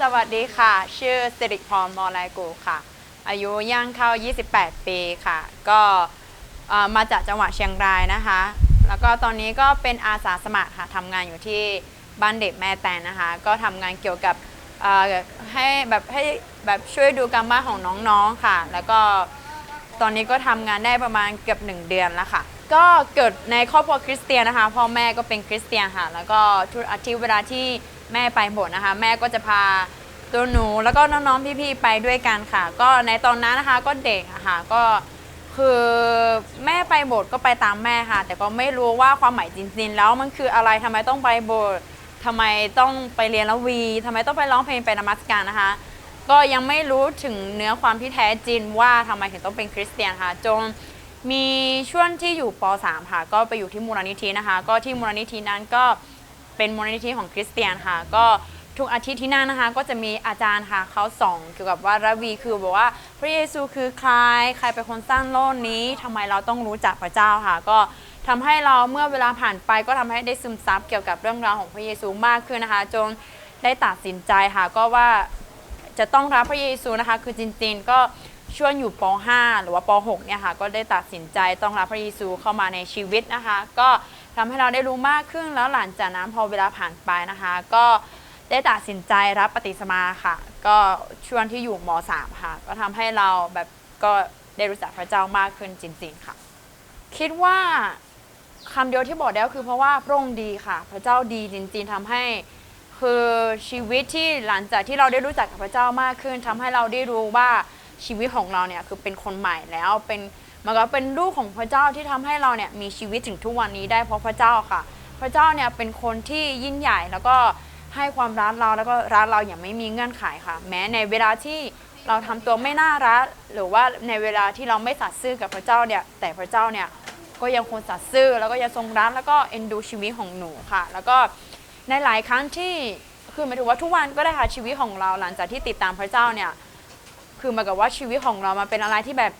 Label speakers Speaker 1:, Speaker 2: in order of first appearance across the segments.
Speaker 1: สวัสดีค่ะ ชื่อสิริพรมอลายกูค่ะ อายุย่างเข้า 28 ปีค่ะ ก็เอ่อมาจากจังหวัดเชียงรายนะคะ แล้วก็ตอนนี้ก็เป็นอาสาสมัครค่ะทำงานอยู่ที่บ้านเด็กแม่แตนนะคะ ก็ทำงานเกี่ยวกับเอ่อให้แบบให้แบบช่วยดูการบ้านของน้องๆค่ะ แล้วก็ตอนนี้ก็ทำงานได้ประมาณเกือบหนึ่งเดือนแล้วค่ะ ก็เกิดในครอบครัวคริสเตียนนะคะ พ่อแม่ก็เป็นคริสเตียนค่ะ แล้วก็ทุกอาทิตย์เวลาที่ แม่ไปโบสถ์นะคะ แม่ก็จะพาตัวหนูแล้วก็น้องๆพี่ๆไปด้วยกันค่ะ ก็ในตอนนั้นนะคะก็เด็กอะค่ะก็คือแม่ไปโบสถ์ก็ไปตามแม่ค่ะ แต่ก็ไม่รู้ว่าความหมายจริงๆแล้วมันคืออะไรทำไมต้องไปโบสถ์ทำไมต้องไปเรียนละวีทำไมต้องไปร้องเพลงไปนมัสการนะคะ ก็ยังไม่รู้ถึงเนื้อความที่แท้จริงว่าทำไมถึงต้องเป็นคริสเตียนค่ะจนมีช่วงที่อยู่ป .3 ค่ะ ก็ไปอยู่ที่มูลนิธินะคะ ก็ที่มูลนิธินั้นก็ เป็นมูลนิธิของคริสเตียนค่ะ ก็ทุกอาทิตย์ที่นั่นนะคะ ก็จะมีอาจารย์ค่ะเขาสอนเกี่ยวกับว่าระวีคือบอกว่าพระเยซูคือใครใครเป็นคนสร้างโลกนี้ทำไมเราต้องรู้จักพระเจ้าค่ะ ก็ทำให้เราเมื่อเวลาผ่านไปก็ทำให้ได้ซึมซับเกี่ยวกับเรื่องราวของพระเยซูมากขึ้นนะคะจนได้ตัดสินใจค่ะก็ว่า จะต้องรับพระเยซูนะคะ คือจริงๆก็ ช่วงอยู่ป .5 หรือว่าป .6 เนี่ยค่ะก็ได้ตัดสินใจต้องรับพระเยซูเข้ามาในชีวิตนะคะ ก็ทำให้เราได้รู้มากขึ้นแล้วหลังจากนั้นพอเวลาผ่านไปนะคะ ก็ได้ตัดสินใจรับปฏิสมาค่ะ ก็ช่วงที่อยู่ม .3 ค่ะ ก็ทำให้เราแบบก็ได้รู้จักพระเจ้ามากขึ้นจริงๆค่ะ คิดว่าคำเดียวที่บอกได้ก็คือเพราะว่าพระองค์ดีค่ะ พระเจ้าดีจริงๆทำให้คือชีวิตที่หลังจากที่เราได้รู้จักกับพระเจ้ามากขึ้นทำให้เราได้รู้ว่า ชีวิตของเราเนี่ยคือเป็นคนใหม่แล้วเป็นมันก็เป็นลูกของพระเจ้าที่ทำให้เราเนี่ยมีชีวิตถึงทุกวันนี้ได้เพราะพระเจ้าค่ะ พระเจ้าเนี่ยเป็นคนที่ยิ่งใหญ่แล้วก็ให้ความรักเราแล้วก็รักเราอย่างไม่มีเงื่อนไขค่ะ แม้ในเวลาที่เราทำตัวไม่น่ารักหรือว่าในเวลาที่เราไม่สัตย์ซื่อกับพระเจ้าเนี่ยแต่พระเจ้าเนี่ยก็ยังคงสัตย์ซื่อแล้วก็ยังทรงรักแล้วก็เอ็นดูชีวิตของหนูค่ะ แล้วก็ในหลายครั้งที่คือหมายถึงว่าทุกวันก็ได้ค่ะชีวิตของเราหลังจากที่ติดตามพระเจ้าเนี่ย คือเหมากับว่าชีวิตของเรามันเป็นอะไรที่แบบ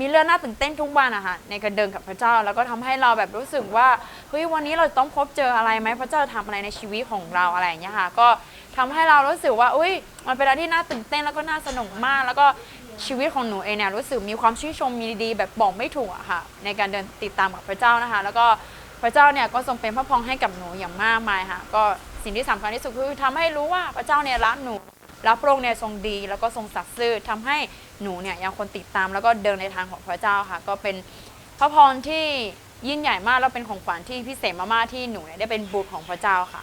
Speaker 1: มีเรื่องน่าตื่นเต้นทุกวันอะค่ะในการเดินกับพระเจ้าแล้วก็ทำให้เราแบบรู้สึกว่าเฮ้ยวันนี้เราต้องพบเจออะไรไหมพระเจ้าจะทำอะไรในชีวิตของเราอะไรอย่างเงี้ยค่ะ ก็ทำให้เรารู้สึกว่าอุ้ยมันเป็นอะไรที่น่าตื่นเต้นแล้วก็น่าสนุกมาก แล้วก็ชีวิตของหนูเองเนี่ยรู้สึกมีความชื่นชมมีดีแบบบอกไม่ถูกอะค่ะ ในการเดินติดตามกับพระเจ้านะคะ แล้วก็พระเจ้าเนี่ยก็ทรงเป็นพระพรให้กับหนูอย่างมากมายค่ะ ก็สิ่งที่สำคัญที่สุดคือทำให้รู้ว่าพระเจ้าเนี่ยรักหนู รับพระองค์เนี่ยทรงดีแล้วก็ทรงสัตย์ซื่อทำให้หนูเนี่ยยังคนติดตามแล้วก็เดินในทางของพระเจ้าค่ะ ก็เป็นพระพรที่ยิ่งใหญ่มากแล้วเป็นของขวัญที่พิเศษมากๆที่หนูเนี่ยได้เป็นบุตรของพระเจ้าค่ะ